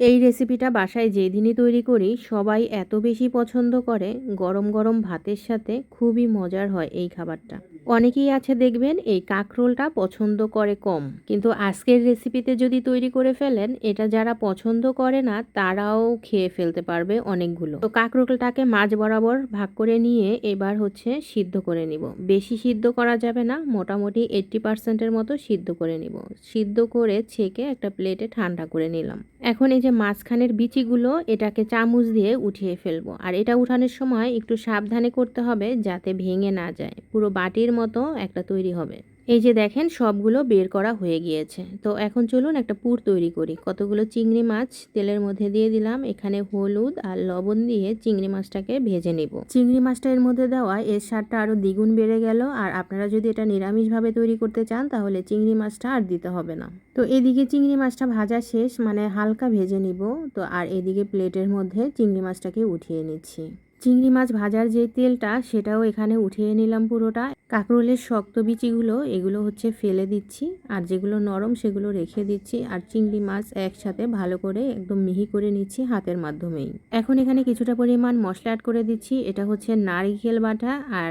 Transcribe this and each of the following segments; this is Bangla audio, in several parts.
এই রেসিপিটা বাসায় যেদিনই তৈরি করি, সবাই এত বেশি পছন্দ করে, গরম গরম ভাতের সাথে খুবই মজার হয় এই খাবারটা। অনেকেই আছে দেখবেন এই কাঁকরোলটা পছন্দ করে কম। কিন্তু আজকের রেসিপিতে যদি তৈরি করে ফেলেন, এটা যারা পছন্দ করে না, তারাও খেয়ে ফেলতে পারবে অনেকগুলো। তো কাঁকরোলটাকে মাছ বরাবর ভাগ করে নিয়ে এবার হচ্ছে সিদ্ধ করে নিব। বেশি সিদ্ধ করা যাবে না, মোটামুটি এইট্টি পার্সেন্টের মতো সিদ্ধ করে নিব। সিদ্ধ করে ছেঁকে একটা প্লেটে ঠান্ডা করে নিলাম। এখন এই যে মাঝখানের বিচিগুলো, এটাকে চামচ দিয়ে উঠিয়ে ফেলব। আর এটা উঠানোর সময় একটু সাবধানে করতে হবে যাতে ভেঙে না যায়। পুরো বাটির মতো একটা তৈরি হবে। এই যে দেখেন, সবগুলো বের করা হয়ে গিয়েছে। তো এখন চলুন একটা পুর তৈরি করি। কতগুলো চিংড়ি মাছ তেলের মধ্যে দিয়ে দিলাম। এখানে হলুদ আর লবণ দিয়ে চিংড়ি মাছটাকে ভেজে নিব। চিংড়ি মাছটা এর মধ্যে দেওয়া, এর স্বাদটা আরও দ্বিগুণ বেড়ে গেল। আর আপনারা যদি এটা নিরামিষভাবে তৈরি করতে চান, তাহলে চিংড়ি মাছটা আর দিতে হবে না। তো এদিকে চিংড়ি মাছটা ভাজা শেষ মানে হালকা ভেজে নিব। তো আর এদিকে প্লেটের মধ্যে চিংড়ি মাছটাকে উঠিয়ে নিচ্ছি। চিংড়ি মাছ ভাজার যে তেলটা, সেটাও এখানে উঠিয়ে নিলাম পুরোটা। কাঁকরোলের শক্ত বিচিগুলো, এগুলো হচ্ছে ফেলে দিচ্ছি। আর যেগুলো নরম, সেগুলো রেখে দিচ্ছি। আর চিংড়ি মাছ একসাথে ভালো করে একদম মিহি করে নিচ্ছি হাতের মাধ্যমেই। এখন এখানে কিছুটা পরিমাণ মশলা অ্যাড করে দিচ্ছি। এটা হচ্ছে নারিকেল বাটা আর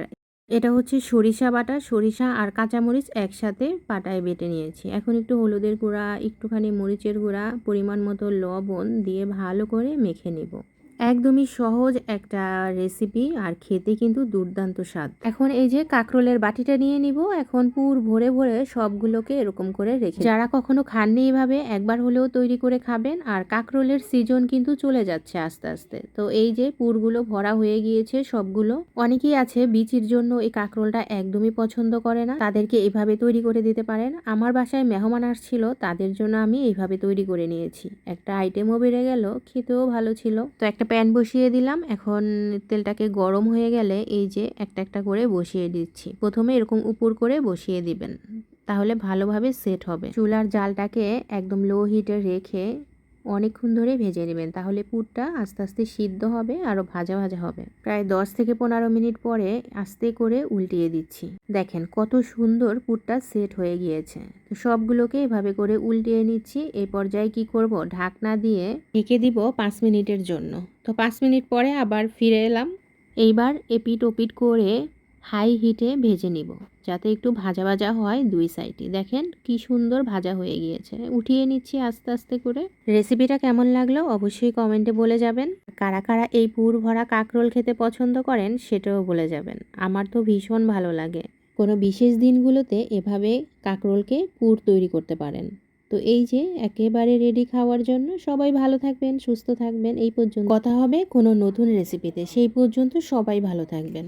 এটা হচ্ছে সরিষা বাটা। সরিষা আর কাঁচামরিচ একসাথে পাটায় বেটে নিয়েছি। এখন একটু হলুদের গুঁড়া, একটুখানি মরিচের গুঁড়া, পরিমাণ মতো লবণ দিয়ে ভালো করে মেখে নেব। একদমই সহজ একটা রেসিপি আর খেতে কিন্তু দুর্দান্ত স্বাদ। এখন এই যে কাঁকরোলের বাটিটা নিয়ে নিব, এখন পুর ভরে ভরে সবগুলোকে এরকম করে রেখে যারা কখনো খাননি এভাবে, একবার হলেও তৈরি করে খাবেন আর কাঁকরোলের সিজন কিন্তু চলে যাচ্ছে আস্তে আস্তে। তো এই যে পুরগুলো ভরা হয়ে গিয়েছে সবগুলো, অনেকেই আছে বিচির জন্য এই কাঁকরোলটা একদমই পছন্দ করে না। তাদেরকে এভাবে তৈরি করে দিতে পারেন। আমার বাসায় মেহমান আসছিল, তাদের জন্য আমি এইভাবে তৈরি করে নিয়েছি। একটা আইটেমও বেড়ে গেল, খেতেও ভালো ছিল। তো একটা একটা প্যান বসিয়ে দিলাম। এখন তেলটাকে গরম হয়ে গেলে এই যে একটা একটা করে বসিয়ে দিচ্ছি। প্রথমে এরকম উপর করে বসিয়ে দিবেন। তাহলে ভালোভাবে সেট হবে। চুলার জালটাকে একদম লো হিটে রেখে অনেকক্ষণ ধরে ভেজে নেবেন। তাহলে পুরটা আস্তে আস্তে সিদ্ধ হবে আরও ভাজা ভাজা হবে। প্রায় দশ থেকে পনেরো মিনিট পরে আস্তে করে উল্টিয়ে দিচ্ছি। দেখেন কত সুন্দর পুরটা সেট হয়ে গিয়েছে। তো সবগুলোকে এভাবে করে উল্টিয়ে নিচ্ছি। এই পর্যায়ে কি করব? ঢাকনা দিয়ে ঢেকে দিব পাঁচ মিনিটের জন্য। তো পাঁচ মিনিট পরে আবার ফিরে এলাম। এইবার এপিট ওপিট করে হাই হিটে ভেজে নিব। যাতে একটু ভাজা ভাজা হয় দুই সাইডে। দেখেন কি সুন্দর ভাজা হয়ে গিয়েছে। উঠিয়ে নিচ্ছি আস্তে আস্তে করে। রেসিপিটা কেমন লাগল অবশ্যই কমেন্টে বলে যাবেন। কারা কারা এই পুর ভরা কাকরোল খেতে পছন্দ করেন সেটাও বলে যাবেন। আমার তো ভীষণ ভালো লাগে। কোনো বিশেষ দিনগুলোতে এভাবে কাকরোলকে পুর তৈরি করতে পারেন। তো এই যে একেবারে রেডি খাওয়ার জন্য সবাই ভালো থাকবেন, সুস্থ থাকবেন। এই পর্যন্ত কথা হবে কোনো নতুন রেসিপিতে সেই পর্যন্ত সবাই ভালো থাকবেন।